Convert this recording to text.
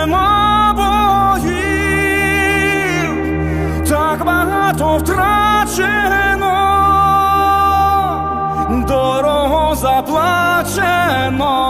нема боїв, так багато втрачено, дорого заплачено,